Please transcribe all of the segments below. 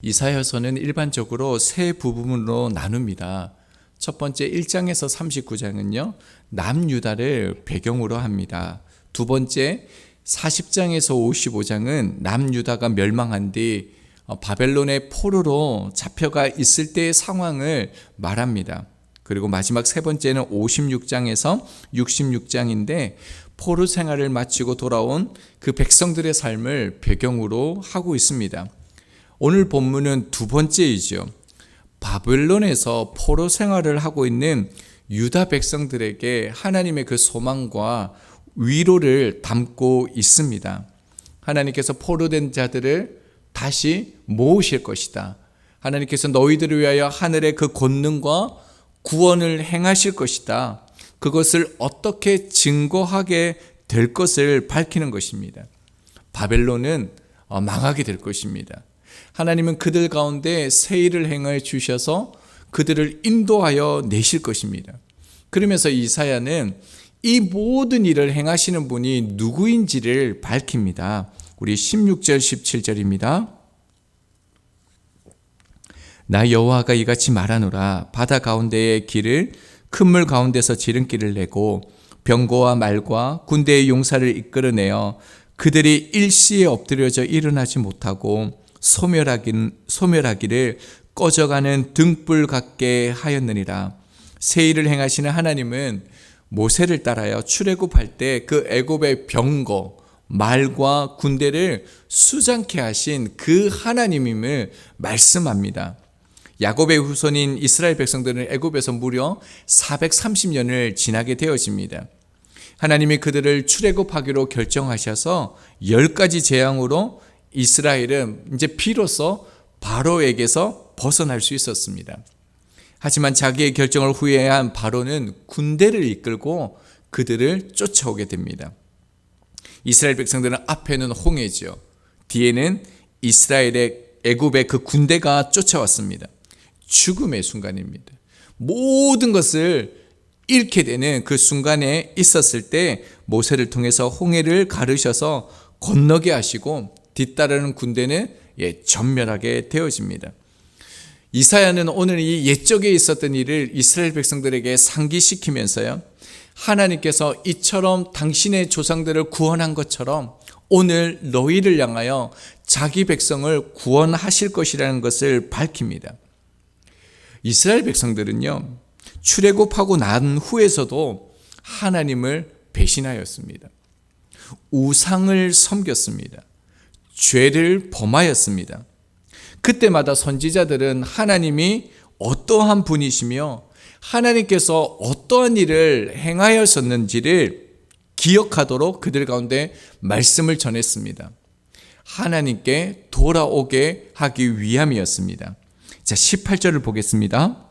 이사야서는 일반적으로 세 부분으로 나눕니다. 첫 번째 1장에서 39장은요, 남유다를 배경으로 합니다. 두 번째 40장에서 55장은 남유다가 멸망한 뒤 어, 바벨론의 포로로 잡혀가 있을 때의 상황을 말합니다. 그리고 마지막 세 번째는 56장에서 66장인데 포로 생활을 마치고 돌아온 그 백성들의 삶을 배경으로 하고 있습니다. 오늘 본문은 두 번째이죠. 바벨론에서 포로 생활을 하고 있는 유다 백성들에게 하나님의 그 소망과 위로를 담고 있습니다. 하나님께서 포로된 자들을 다시 모으실 것이다. 하나님께서 너희들을 위하여 하늘의 그 권능과 구원을 행하실 것이다. 그것을 어떻게 증거하게 될 것을 밝히는 것입니다. 바벨론은 어, 망하게 될 것입니다. 하나님은 그들 가운데 새 일을 행하여 주셔서 그들을 인도하여 내실 것입니다. 그러면서 이사야는 이 모든 일을 행하시는 분이 누구인지를 밝힙니다. 우리 16절 17절입니다. 나 여호와가 이같이 말하노라 바다 가운데의 길을 큰 물 가운데서 지름길을 내고 병거와 말과 군대의 용사를 이끌어내어 그들이 일시에 엎드려져 일어나지 못하고 소멸하긴, 소멸하기를 꺼져가는 등불 같게 하였느니라. 새 일을 행하시는 하나님은 모세를 따라요 출애굽할 때 그 애굽의 병거 말과 군대를 수장케 하신 그 하나님임을 말씀합니다. 야곱의 후손인 이스라엘 백성들은 애굽에서 무려 430년을 지나게 되어집니다. 하나님이 그들을 출애굽하기로 결정하셔서 열 가지 재앙으로 이스라엘은 이제 비로소 바로에게서 벗어날 수 있었습니다. 하지만 자기의 결정을 후회한 바로는 군대를 이끌고 그들을 쫓아오게 됩니다. 이스라엘 백성들은 앞에는 홍해지요. 뒤에는 이스라엘의 애굽의 그 군대가 쫓아왔습니다. 죽음의 순간입니다. 모든 것을 잃게 되는 그 순간에 있었을 때 모세를 통해서 홍해를 가르셔서 건너게 하시고 뒤따르는 군대는 예, 전멸하게 되어집니다. 이사야는 오늘 이 옛적에 있었던 일을 이스라엘 백성들에게 상기시키면서요. 하나님께서 이처럼 당신의 조상들을 구원한 것처럼 오늘 너희를 향하여 자기 백성을 구원하실 것이라는 것을 밝힙니다. 이스라엘 백성들은요. 출애굽하고 난 후에서도 하나님을 배신하였습니다. 우상을 섬겼습니다. 죄를 범하였습니다. 그때마다 선지자들은 하나님이 어떠한 분이시며 하나님께서 어떠한 일을 행하였었는지를 기억하도록 그들 가운데 말씀을 전했습니다. 하나님께 돌아오게 하기 위함이었습니다. 자, 18절을 보겠습니다.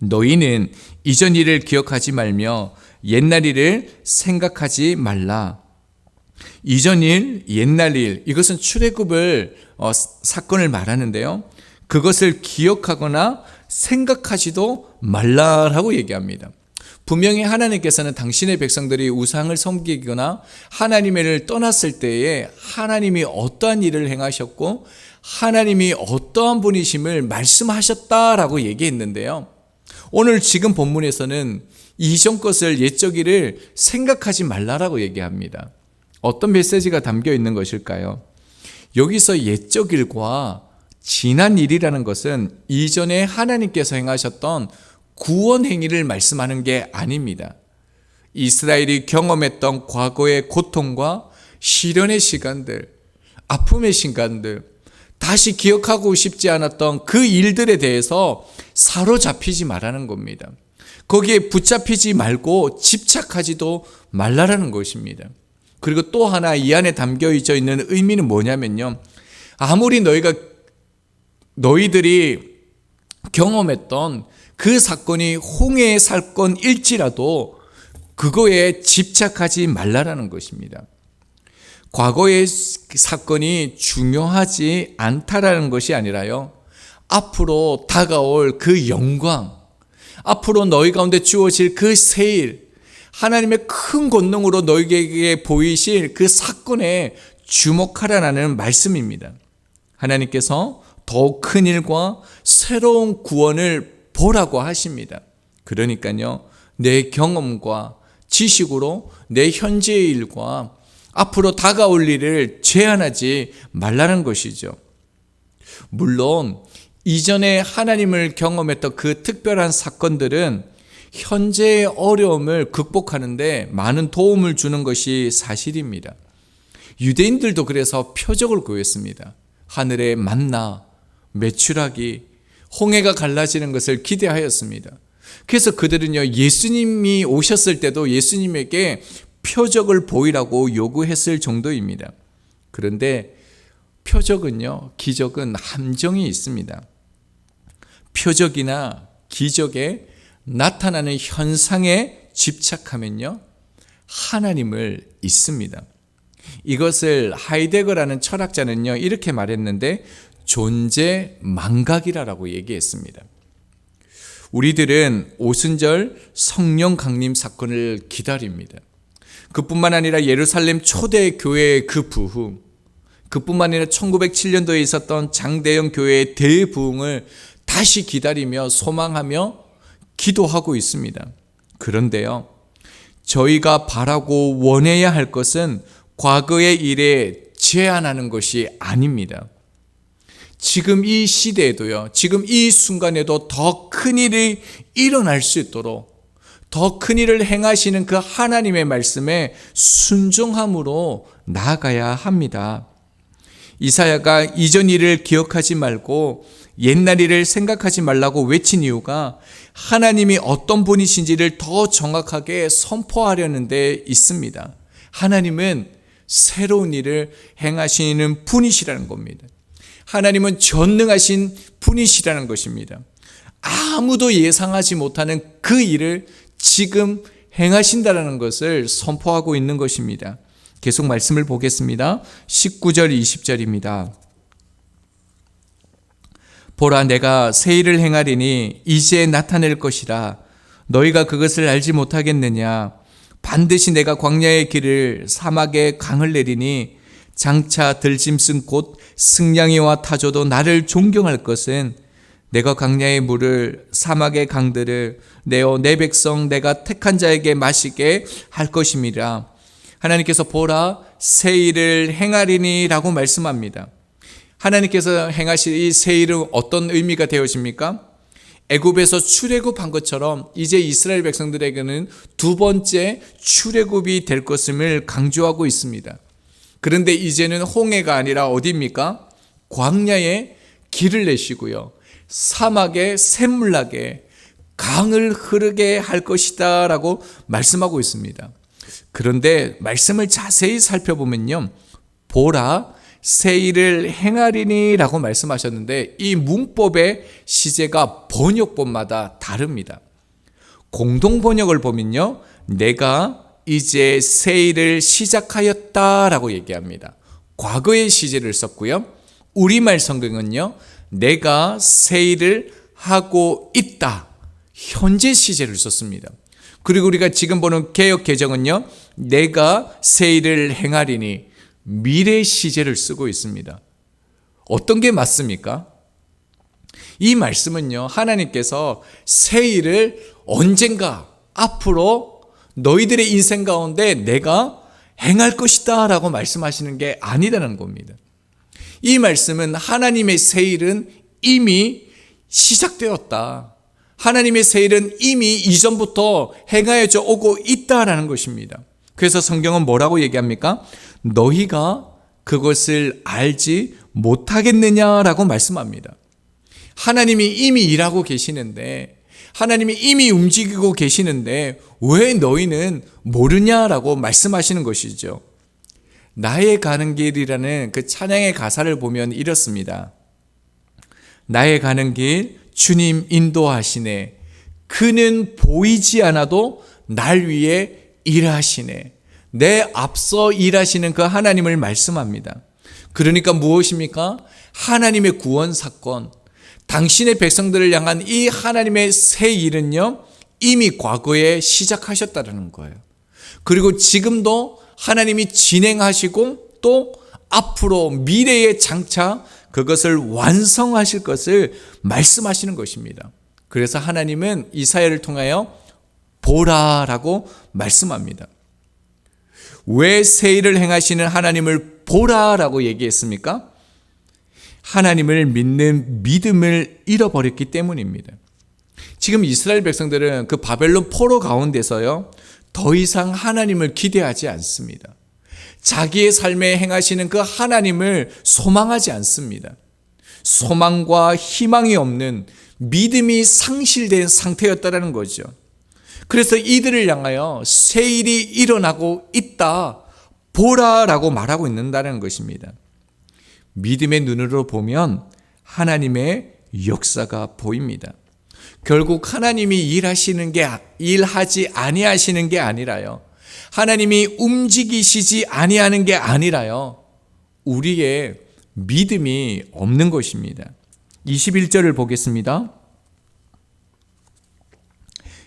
너희는 이전 일을 기억하지 말며 옛날 일을 생각하지 말라. 이전 일, 옛날 일, 이것은 출애굽을 어, 사건을 말하는데요. 그것을 기억하거나 생각하지도 말라라고 얘기합니다. 분명히 하나님께서는 당신의 백성들이 우상을 섬기거나 하나님을 떠났을 때에 하나님이 어떠한 일을 행하셨고 하나님이 어떠한 분이심을 말씀하셨다라고 얘기했는데요. 오늘 지금 본문에서는 이전 것을 옛적 일을 생각하지 말라라고 얘기합니다. 어떤 메시지가 담겨 있는 것일까요? 여기서 옛적 일과 지난 일이라는 것은 이전에 하나님께서 행하셨던 구원 행위를 말씀하는 게 아닙니다. 이스라엘이 경험했던 과거의 고통과 시련의 시간들, 아픔의 시간들, 다시 기억하고 싶지 않았던 그 일들에 대해서 사로잡히지 말라는 겁니다. 거기에 붙잡히지 말고 집착하지도 말라라는 것입니다. 그리고 또 하나 이 안에 담겨 있는 의미는 뭐냐면요. 아무리 너희가 너희들이 경험했던 그 사건이 홍해의 사건일지라도 그거에 집착하지 말라라는 것입니다. 과거의 사건이 중요하지 않다라는 것이 아니라요. 앞으로 다가올 그 영광, 앞으로 너희 가운데 주어질 그 세일, 하나님의 큰 권능으로 너희에게 보이실 그 사건에 주목하라는 말씀입니다. 하나님께서 더욱 큰 일과 새로운 구원을 보라고 하십니다. 그러니까요, 내 경험과 지식으로 내 현재의 일과 앞으로 다가올 일을 제한하지 말라는 것이죠. 물론, 이전에 하나님을 경험했던 그 특별한 사건들은 현재의 어려움을 극복하는데 많은 도움을 주는 것이 사실입니다. 유대인들도 그래서 표적을 구했습니다. 하늘에 만나, 매출하기, 홍해가 갈라지는 것을 기대하였습니다. 그래서 그들은요, 예수님이 오셨을 때도 예수님에게 표적을 보이라고 요구했을 정도입니다. 그런데 표적은요, 기적은 함정이 있습니다. 표적이나 기적에 나타나는 현상에 집착하면요, 하나님을 잊습니다. 이것을 하이데거라는 철학자는요, 이렇게 말했는데, 존재 망각이라고 얘기했습니다. 우리들은 오순절 성령 강림 사건을 기다립니다. 그뿐만 아니라 예루살렘 초대 교회의 그 부흥, 그뿐만 아니라 1907년도에 있었던 장대영 교회의 대부흥을 다시 기다리며 소망하며 기도하고 있습니다. 그런데요, 저희가 바라고 원해야 할 것은 과거의 일에 제한하는 것이 아닙니다. 지금 이 시대에도요, 지금 이 순간에도 더 큰 일이 일어날 수 있도록 더 큰 일을 행하시는 그 하나님의 말씀에 순종함으로 나아가야 합니다. 이사야가 이전 일을 기억하지 말고 옛날 일을 생각하지 말라고 외친 이유가 하나님이 어떤 분이신지를 더 정확하게 선포하려는 데 있습니다. 하나님은 새로운 일을 행하시는 분이시라는 겁니다. 하나님은 전능하신 분이시라는 것입니다. 아무도 예상하지 못하는 그 일을 지금 행하신다라는 것을 선포하고 있는 것입니다. 계속 말씀을 보겠습니다. 19절 20절입니다. 보라 내가 새 일을 행하리니 이제 나타낼 것이라 너희가 그것을 알지 못하겠느냐 반드시 내가 광야의 길을 사막의 강을 내리니 장차 들짐승 곧 승냥이와 타조도 나를 존경할 것은 내가 광야의 물을 사막의 강들을 내어 내 백성 내가 택한 자에게 마시게 할 것임이라 하나님께서 보라 새 일을 행하리니라고 말씀합니다. 하나님께서 행하실 이 새 일은 어떤 의미가 되어집니까? 애굽에서 출애굽한 것처럼 이제 이스라엘 백성들에게는 두 번째 출애굽이 될 것임을 강조하고 있습니다. 그런데 이제는 홍해가 아니라 어디입니까? 광야에 길을 내시고요. 사막에 샘물나게 강을 흐르게 할 것이다 라고 말씀하고 있습니다. 그런데 말씀을 자세히 살펴보면요. 보라 새 일을 행하리니라고 말씀하셨는데 이 문법의 시제가 번역본마다 다릅니다. 공동 번역을 보면요. 내가 이제 새 일을 시작하였다라고 얘기합니다. 과거의 시제를 썼고요. 우리말 성경은요. 내가 새 일을 하고 있다. 현재 시제를 썼습니다. 그리고 우리가 지금 보는 개혁 개정은요. 내가 새 일을 행하리니 미래 시제를 쓰고 있습니다. 어떤 게 맞습니까? 이 말씀은요, 하나님께서 새 일을 언젠가 앞으로 너희들의 인생 가운데 내가 행할 것이다 라고 말씀하시는 게 아니라는 겁니다. 이 말씀은 하나님의 새 일은 이미 시작되었다. 하나님의 새 일은 이미 이전부터 행하여져 오고 있다라는 것입니다. 그래서 성경은 뭐라고 얘기합니까? 너희가 그것을 알지 못하겠느냐라고 말씀합니다. 하나님이 이미 일하고 계시는데, 하나님이 이미 움직이고 계시는데, 왜 너희는 모르냐라고 말씀하시는 것이죠. 나의 가는 길이라는 그 찬양의 가사를 보면 이렇습니다. 나의 가는 길, 주님 인도하시네. 그는 보이지 않아도 날 위해 일하시네. 내 앞서 일하시는 그 하나님을 말씀합니다. 그러니까 무엇입니까? 하나님의 구원 사건, 당신의 백성들을 향한 이 하나님의 새 일은요, 이미 과거에 시작하셨다는 거예요. 그리고 지금도 하나님이 진행하시고 또 앞으로 미래에 장차 그것을 완성하실 것을 말씀하시는 것입니다. 그래서 하나님은 이사야를 통하여 보라라고 말씀합니다. 왜 세일을 행하시는 하나님을 보라라고 얘기했습니까? 하나님을 믿는 믿음을 잃어버렸기 때문입니다. 지금 이스라엘 백성들은 그 바벨론 포로 가운데서요, 더 이상 하나님을 기대하지 않습니다. 자기의 삶에 행하시는 그 하나님을 소망하지 않습니다. 소망과 희망이 없는 믿음이 상실된 상태였다라는 거죠. 그래서 이들을 향하여 새 일이 일어나고 있다. 보라라고 말하고 있는다는 것입니다. 믿음의 눈으로 보면 하나님의 역사가 보입니다. 결국 하나님이 일하시는 게 일하지 아니하시는 게 아니라요. 하나님이 움직이시지 아니하는 게 아니라요. 우리의 믿음이 없는 것입니다. 21절을 보겠습니다.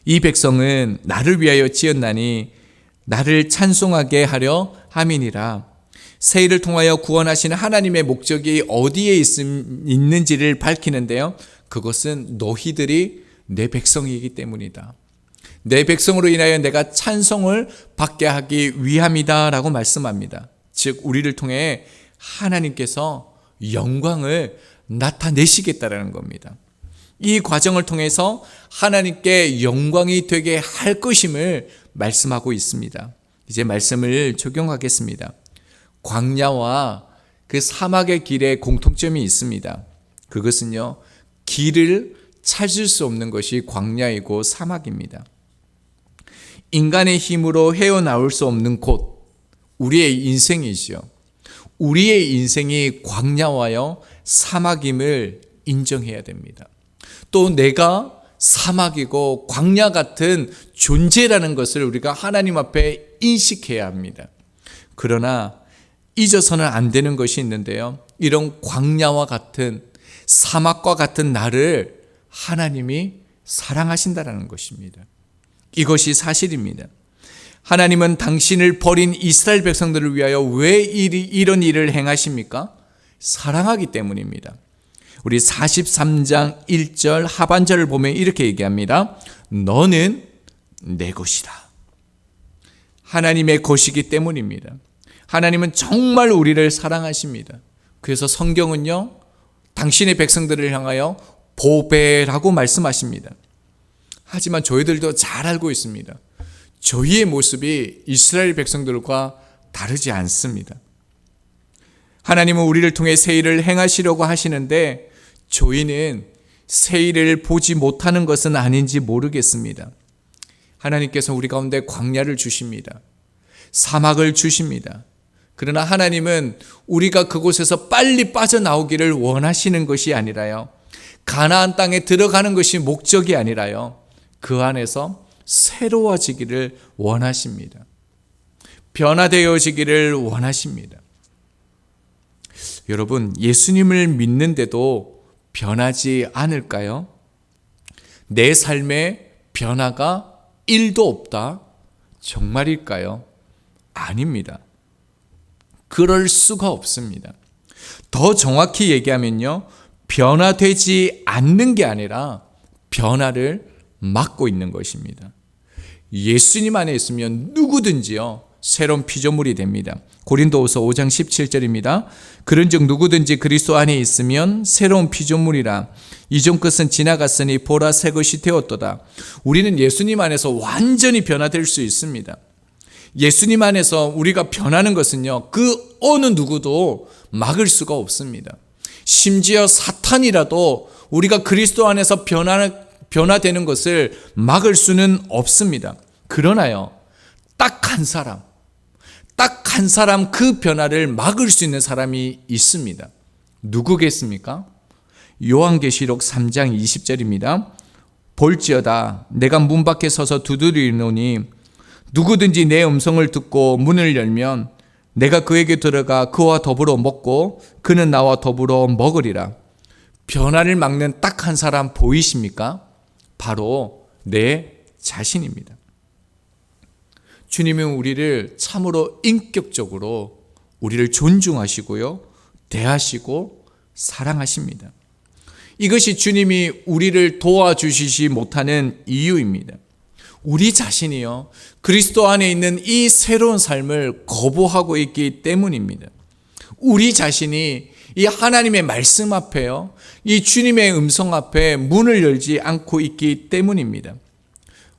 이 백성은 나를 위하여 지었나니 나를 찬송하게 하려 함이니라. 세일을 통하여 구원하시는 하나님의 목적이 어디에 있는지를 밝히는데요. 그것은 너희들이 내 백성이기 때문이다. 내 백성으로 인하여 내가 찬송을 받게 하기 위함이다라고 말씀합니다. 즉 우리를 통해 하나님께서 영광을 나타내시겠다라는 겁니다. 이 과정을 통해서 하나님께 영광이 되게 할 것임을 말씀하고 있습니다. 이제 말씀을 적용하겠습니다. 광야와 그 사막의 길에 공통점이 있습니다. 그것은요, 길을 찾을 수 없는 것이 광야이고 사막입니다. 인간의 힘으로 헤어나올 수 없는 곳, 우리의 인생이죠. 우리의 인생이 광야와요, 사막임을 인정해야 됩니다. 또 내가 사막이고 광야 같은 존재라는 것을 우리가 하나님 앞에 인식해야 합니다. 그러나 잊어서는 안 되는 것이 있는데요. 이런 광야와 같은 사막과 같은 나를 하나님이 사랑하신다라는 것입니다. 이것이 사실입니다. 하나님은 당신을 버린 이스라엘 백성들을 위하여 왜 이런 일을 행하십니까? 사랑하기 때문입니다. 우리 43장 1절 하반절을 보면 이렇게 얘기합니다. 너는 내 것이다. 하나님의 것이기 때문입니다. 하나님은 정말 우리를 사랑하십니다. 그래서 성경은요, 당신의 백성들을 향하여 보배라고 말씀하십니다. 하지만 저희들도 잘 알고 있습니다. 저희의 모습이 이스라엘 백성들과 다르지 않습니다. 하나님은 우리를 통해 새 일을 행하시려고 하시는데 저희는 새 일을 보지 못하는 것은 아닌지 모르겠습니다. 하나님께서 우리 가운데 광야를 주십니다. 사막을 주십니다. 그러나 하나님은 우리가 그곳에서 빨리 빠져나오기를 원하시는 것이 아니라요. 가나안 땅에 들어가는 것이 목적이 아니라요. 그 안에서 새로워지기를 원하십니다. 변화되어지기를 원하십니다. 여러분, 예수님을 믿는데도 변하지 않을까요? 내 삶에 변화가 1도 없다? 정말일까요? 아닙니다. 그럴 수가 없습니다. 더 정확히 얘기하면요. 변화되지 않는 게 아니라 변화를 막고 있는 것입니다. 예수님 안에 있으면 누구든지요. 새로운 피조물이 됩니다. 고린도후서 5장 17절입니다. 그런즉 누구든지 그리스도 안에 있으면 새로운 피조물이라 이전 것은 지나갔으니 보라 새 것이 되었도다. 우리는 예수님 안에서 완전히 변화될 수 있습니다. 예수님 안에서 우리가 변하는 것은요. 그 어느 누구도 막을 수가 없습니다. 심지어 사탄이라도 우리가 그리스도 안에서 변화 변화되는 것을 막을 수는 없습니다. 그러나요. 딱 한 사람 딱 한 사람 그 변화를 막을 수 있는 사람이 있습니다. 누구겠습니까? 요한계시록 3장 20절입니다. 볼지어다 내가 문 밖에 서서 두드리노니 누구든지 내 음성을 듣고 문을 열면 내가 그에게 들어가 그와 더불어 먹고 그는 나와 더불어 먹으리라. 변화를 막는 딱 한 사람 보이십니까? 바로 내 자신입니다. 주님은 우리를 참으로 인격적으로 우리를 존중하시고요, 대하시고 사랑하십니다. 이것이 주님이 우리를 도와주시지 못하는 이유입니다. 우리 자신이요. 그리스도 안에 있는 이 새로운 삶을 거부하고 있기 때문입니다. 우리 자신이 이 하나님의 말씀 앞에요. 이 주님의 음성 앞에 문을 열지 않고 있기 때문입니다.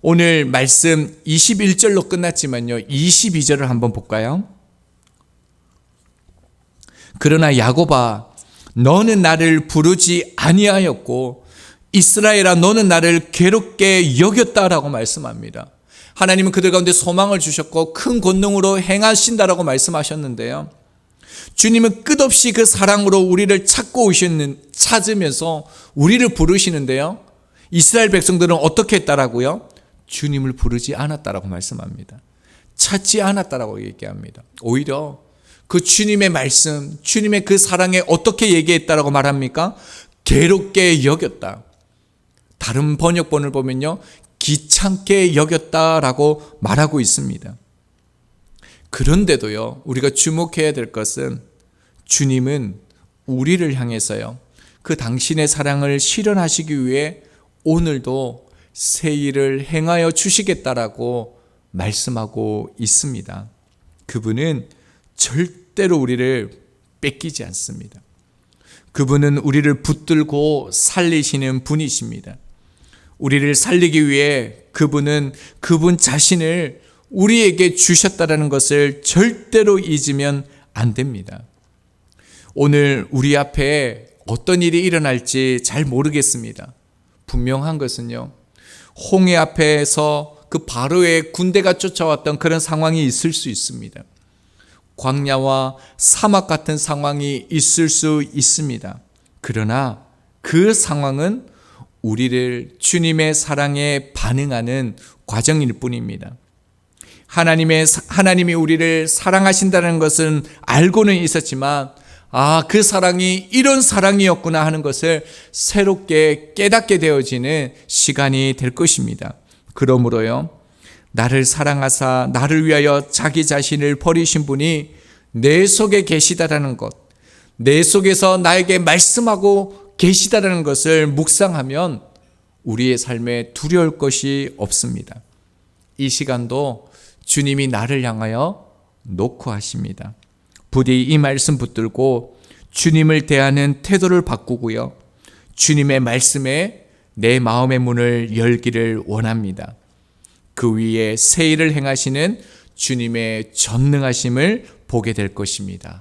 오늘 말씀 21절로 끝났지만요. 22절을 한번 볼까요? 그러나 야곱아 너는 나를 부르지 아니하였고 이스라엘아 너는 나를 괴롭게 여겼다라고 말씀합니다. 하나님은 그들 가운데 소망을 주셨고 큰 권능으로 행하신다라고 말씀하셨는데요. 주님은 끝없이 그 사랑으로 우리를 찾고 오시는 찾으면서 우리를 부르시는데요. 이스라엘 백성들은 어떻게 했다라고요? 주님을 부르지 않았다라고 말씀합니다. 찾지 않았다라고 얘기합니다. 오히려 그 주님의 말씀, 주님의 그 사랑에 어떻게 얘기했다라고 말합니까? 괴롭게 여겼다. 다른 번역본을 보면요. 귀찮게 여겼다라고 말하고 있습니다. 그런데도요, 우리가 주목해야 될 것은 주님은 우리를 향해서요, 그 당신의 사랑을 실현하시기 위해 오늘도 새 일을 행하여 주시겠다라고 말씀하고 있습니다. 그분은 절대로 우리를 뺏기지 않습니다. 그분은 우리를 붙들고 살리시는 분이십니다. 우리를 살리기 위해 그분은 그분 자신을 우리에게 주셨다라는 것을 절대로 잊으면 안 됩니다. 오늘 우리 앞에 어떤 일이 일어날지 잘 모르겠습니다. 분명한 것은요. 홍해 앞에서 그 바로의 군대가 쫓아왔던 그런 상황이 있을 수 있습니다. 광야와 사막 같은 상황이 있을 수 있습니다. 그러나 그 상황은 우리를 주님의 사랑에 반응하는 과정일 뿐입니다. 하나님의 하나님이 우리를 사랑하신다는 것은 알고는 있었지만 아, 그 사랑이 이런 사랑이었구나 하는 것을 새롭게 깨닫게 되어지는 시간이 될 것입니다. 그러므로요. 나를 사랑하사 나를 위하여 자기 자신을 버리신 분이 내 속에 계시다라는 것, 내 속에서 나에게 말씀하고 계시다라는 것을 묵상하면 우리의 삶에 두려울 것이 없습니다. 이 시간도 주님이 나를 향하여 놓고 하십니다. 부디 이 말씀 붙들고 주님을 대하는 태도를 바꾸고요. 주님의 말씀에 내 마음의 문을 열기를 원합니다. 그 위에 새 일을 행하시는 주님의 전능하심을 보게 될 것입니다.